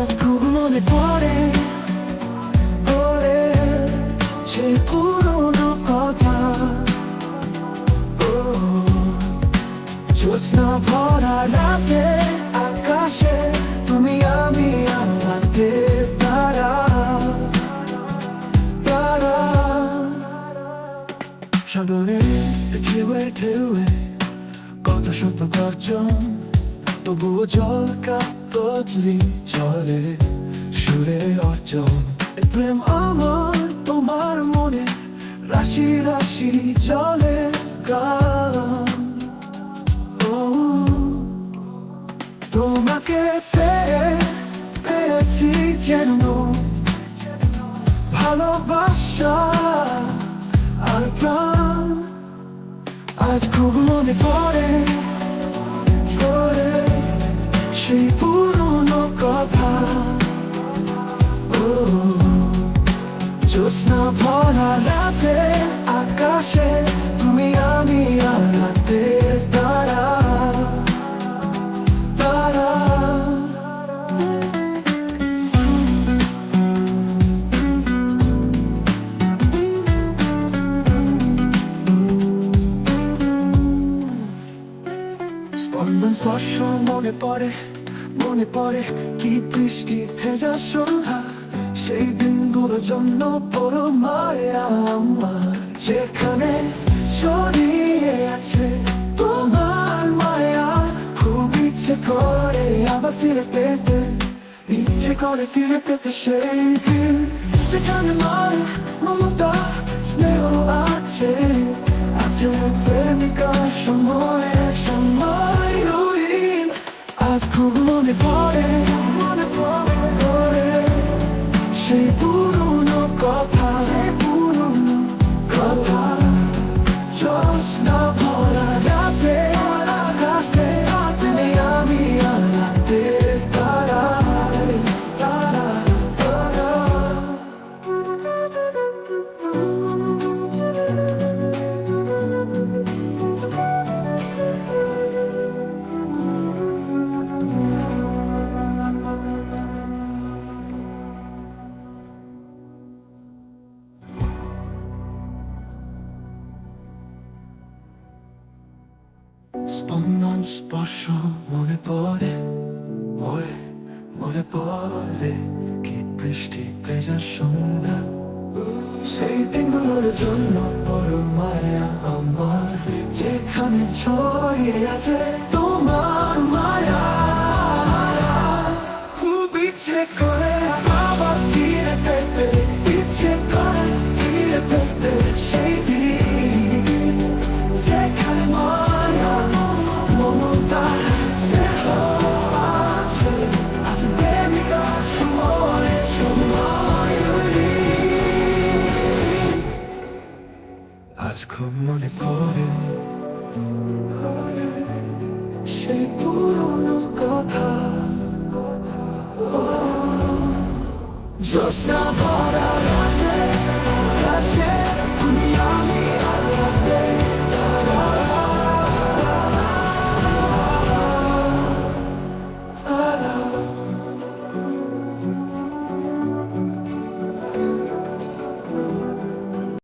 মনে পড়ে পড়ে সেই পুরনো কথা জ্যোৎস্না ভরা রাতে আকাশে তুমি আমি আমাদের তারা তারা সাগরে ঢেউয়ে ঢেউয়ে কত শত গর্জন তবুও জল কাতলি চলে, সুরে অর্জন। প্রেম আমার, তোমার মনে রাশি রাশি চলে গান। তোমাকে পেয়ে, পেয়েছি যেন ভালোবাসা আর প্রাণ। আজ খুব মনে পড়ে পড়ে সেই স্পর্শ মনে পড়ে মনে পড়ে কি বৃষ্টি ভেজা সন্ধ্যা। সেই দিনগুলোর জন্য বড় মায়া আমার। যেখানে ছড়িয়ে আছে তোমার মায়া, খুব ইচ্ছে করে আবার ফিরে পেতে, ইচ্ছে করে ফিরে পেতে সেই দিন। যেখানে মার মমতা, স্নেহ আছে আছে প্রেমিকা সময় মনে পড়ে মনে পড়ে সেই স্পন্দন স্পর্শ মনে পড়ে ওই মনে পড়ে কি বৃষ্টি ভেজা সন্ধ্যা সেই দিনগুলোর জন্য বড় মায়া আমার যেখানে ছড়িয়ে আছে আজ খুব মনে পড়ে। সেই পুরনো কথা। জ্যোৎস্না ভরা